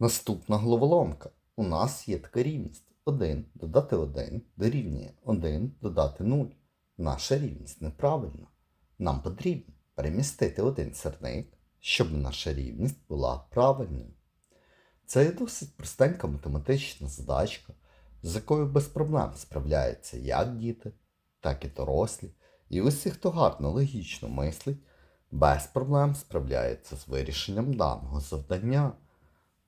Наступна головоломка. У нас є така рівність. 1 додати 1 дорівнює 1 додати 0. Наша рівність неправильна. Нам потрібно перемістити один сірник, щоб наша рівність була правильною. Це є досить простенька математична задачка, з якою без проблем справляються як діти, так і дорослі. І усі, хто гарно логічно мислить, без проблем справляється з вирішенням даного завдання.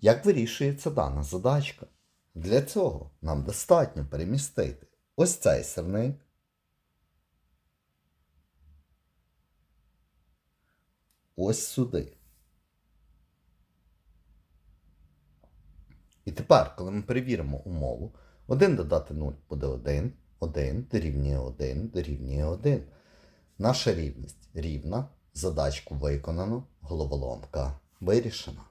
Як вирішується дана задачка? Для цього нам достатньо перемістити ось цей сирник. Ось сюди. І тепер, коли ми перевіримо умову, 1 додати 0 буде 1, 1 дорівнює 1 дорівнює 1. Наша рівність рівна, задачку виконано, головоломка вирішена.